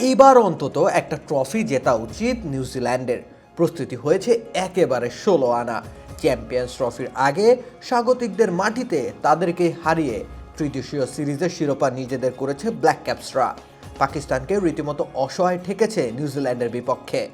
এবার অন্তত একটা ট্রফি জেতা উচিত নিউজিল্যান্ডের। প্রস্তুতি হয়েছে একেবারে ষোলো আনা। চ্যাম্পিয়ন্স ট্রফির আগে স্বাগতিকদের মাটিতে তাদেরকে হারিয়ে ত্রিদেশীয় সিরিজের শিরোপা নিজেদের করেছে ব্ল্যাক ক্যাপসরা। পাকিস্তানকে রীতিমতো অসহায় ঠেকেছে নিউজিল্যান্ডের বিপক্ষে।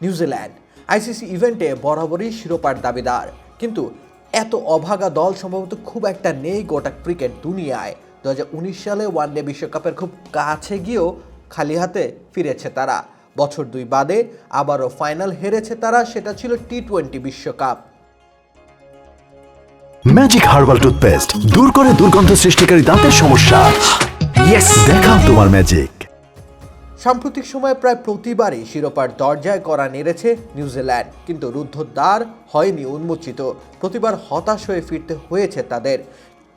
নিউজিল্যান্ড, আইসিসি ইভেন্টে বরাবরই শিরোপার দাবিদার। কিন্তু এত অভাগা দল সম্ভবত খুব একটা নেই গোটা ক্রিকেট দুনিয়ায়। দু হাজার উনিশ সালে ওয়ানডে বিশ্বকাপের খুব কাছে গিয়েও খালি হাতে ফিরেছে তারা। বছর দুই বাদে আবারও ফাইনাল হেরেছে তারা সেটা ছিল টি টোয়েন্টি বিশ্বকাপ। ম্যাজিক হার্বাল টুথপেস্ট দূর করে দুর্গন্ধ সৃষ্টিকারী দাঁতের সমস্যা। দেখাও তোমার ম্যাজিক সাম্প্রতিক সময়ে প্রায় প্রতিবারই শিরোপার দরজায় করা নেড়েছে নিউজিল্যান্ড কিন্তু রুদ্ধদ্বার হয়নি উন্মোচিত। প্রতিবার হতাশ হয়ে ফিরতে হয়েছে তাদের।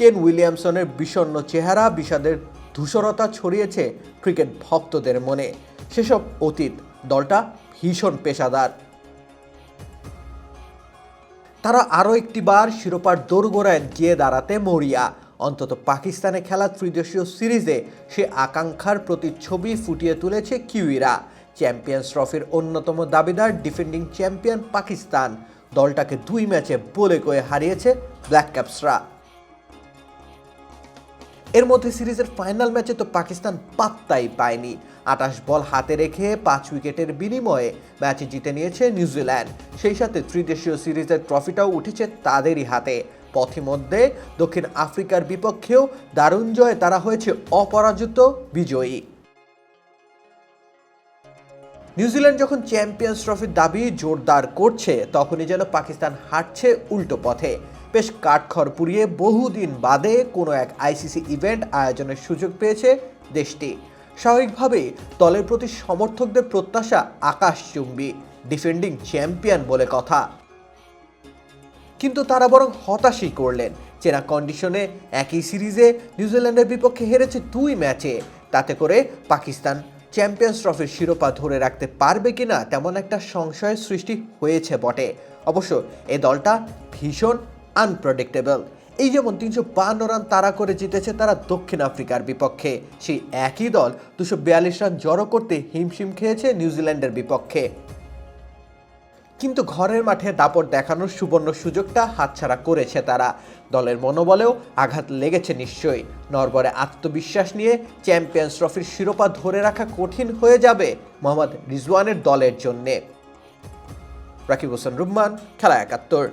কেন উইলিয়ামসনের বিষণ্ণ চেহারা, বিষাদের ধূসরতা ছড়িয়েছে ক্রিকেট ভক্তদের মনে। সেসব অতীত দলটা ভীষণ পেশাদার। তারা আরও একটিবার শিরোপার দোরগোড়ায় গিয়ে দাঁড়াতে মরিয়া। অন্তত পাকিস্তানে খেলা ত্রিদেশীয় সিরিজে সে আকাঙ্ক্ষার প্রতিচ্ছবি ফুটিয়ে তুলেছে কিউইরা। চ্যাম্পিয়ন্স ট্রফির অন্যতম দাবিদার ডিফেন্ডিং চ্যাম্পিয়ন পাকিস্তান। দলটাকে দুই ম্যাচে বলে কয়ে হারিয়েছে ব্ল্যাক ক্যাপসরা। এর মধ্যে সিরিজের ফাইনাল ম্যাচে তো পাকিস্তান পাত্তাই পায়নি। আটাশ বল হাতে রেখে পাঁচ উইকেটের বিনিময়ে ম্যাচ জিতে নিয়েছে নিউজিল্যান্ড সেই সাথে ত্রিদেশীয় সিরিজের ট্রফিটাও উঠেছে তাদেরই হাতে। পথিমধ্যে দক্ষিণ আফ্রিকার বিপক্ষেও দারুণ জয়ে তারা হয়েছে অপরাজিত বিজয়ী। নিউজিল্যান্ড যখন চ্যাম্পিয়ন্স ট্রফির দাবি জোরদার করছে, তখনই যেন পাকিস্তান হাঁটছে উল্টো পথে। বেশ কাঠখড় পুড়িয়ে বহুদিন বাদে কোনো এক আইসিসি ইভেন্ট আয়োজনের সুযোগ পেয়েছে দেশটি। স্বাভাবিকভাবেই দলের প্রতি সমর্থকদের প্রত্যাশা আকাশচুম্বী, ডিফেন্ডিং চ্যাম্পিয়ন বলে কথা। কিন্তু তারা বরং হতাশই করলেন। চেনা কন্ডিশনে একই সিরিজে নিউজিল্যান্ডের বিপক্ষে হেরেছে দুই ম্যাচে। তাতে করে পাকিস্তান চ্যাম্পিয়ন্স ট্রফির শিরোপা ধরে রাখতে পারবে কিনা তেমন একটা সংশয়ের সৃষ্টি হয়েছে বটে। অবশ্য এ দলটা ভীষণ আনপ্রেডিক্টেবল এই যেমন তিনশো বান্ন রান তাড়া করে জিতেছে তারা দক্ষিণ আফ্রিকার বিপক্ষে। সেই একই দল দুশো বিয়াল্লিশ রান জড়ো করতে হিমশিম খেয়েছে নিউজিল্যান্ডের বিপক্ষে। কিন্তু ঘরের মাঠে দাপট দেখানোর সুবর্ণ সুযোগটা হাতছাড়া করেছে তারা। দলের মনোবলেও আঘাত লেগেছে নিশ্চয়ই। নরবরে আত্মবিশ্বাস নিয়ে চ্যাম্পিয়ন্স ট্রফির শিরোপা ধরে রাখা কঠিন হয়ে যাবে মোহাম্মদ রিজওয়ানের দলের জন্যে। রাকিব হোসেন রুম্মান, খেলা একাত্তর।